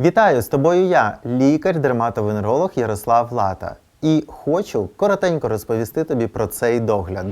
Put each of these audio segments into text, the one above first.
Вітаю з тобою я, лікар-дерматовенеролог Ярослав Лата. І хочу коротенько розповісти тобі про цей догляд.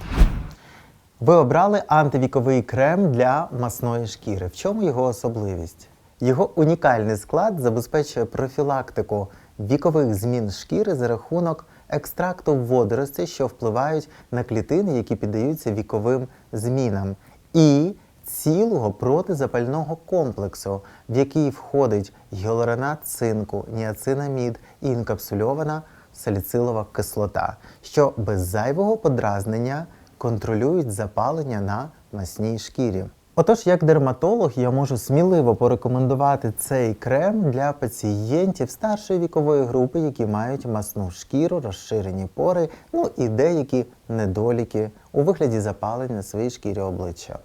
Ви обрали антивіковий крем для масної шкіри. В чому його особливість? Його унікальний склад забезпечує профілактику вікових змін шкіри за рахунок екстракту водоростей, що впливають на клітини, які піддаються віковим змінам, і цілого протизапального комплексу, в який входить гіалуронат цинку, ніацинамід і інкапсульована саліцилова кислота, що без зайвого подразнення контролюють запалення на масній шкірі. Отож, як дерматолог, я можу сміливо порекомендувати цей крем для пацієнтів старшої вікової групи, які мають масну шкіру, розширені пори, ну і деякі недоліки у вигляді запалень на своїй шкірі обличчя.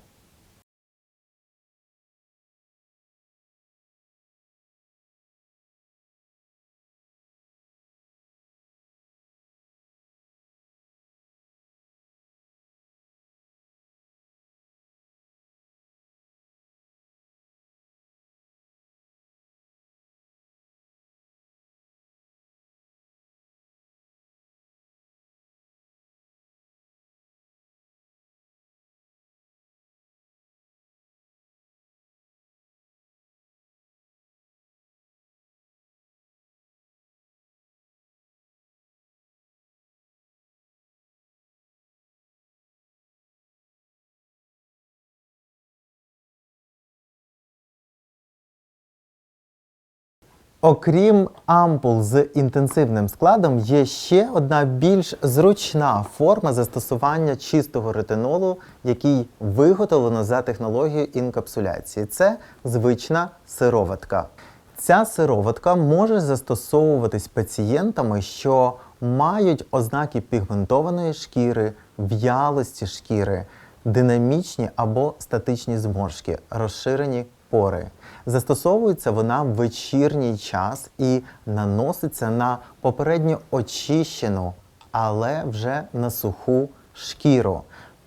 Окрім ампул з інтенсивним складом, є ще одна більш зручна форма застосування чистого ретинолу, який виготовлено за технологією інкапсуляції. Це звична сироватка. Ця сироватка може застосовуватись пацієнтами, що мають ознаки пігментованої шкіри, в'ялості шкіри, динамічні або статичні зморшки, розширені пори. Застосовується вона в вечірній час і наноситься на попередньо очищену, але вже на суху шкіру.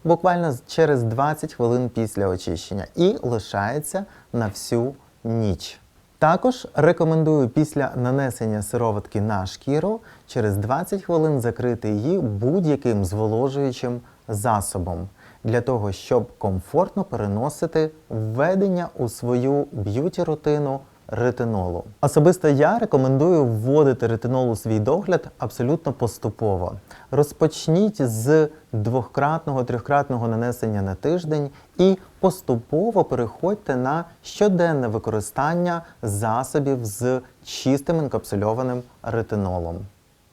Буквально через 20 хвилин після очищення і лишається на всю ніч. Також рекомендую після нанесення сироватки на шкіру через 20 хвилин закрити її будь-яким зволожуючим засобом для того, щоб комфортно переносити введення у свою б'юті-рутину ретинолу. Особисто я рекомендую вводити ретинол у свій догляд абсолютно поступово. Розпочніть з двократного трьохкратного нанесення на тиждень і поступово переходьте на щоденне використання засобів з чистим інкапсульованим ретинолом.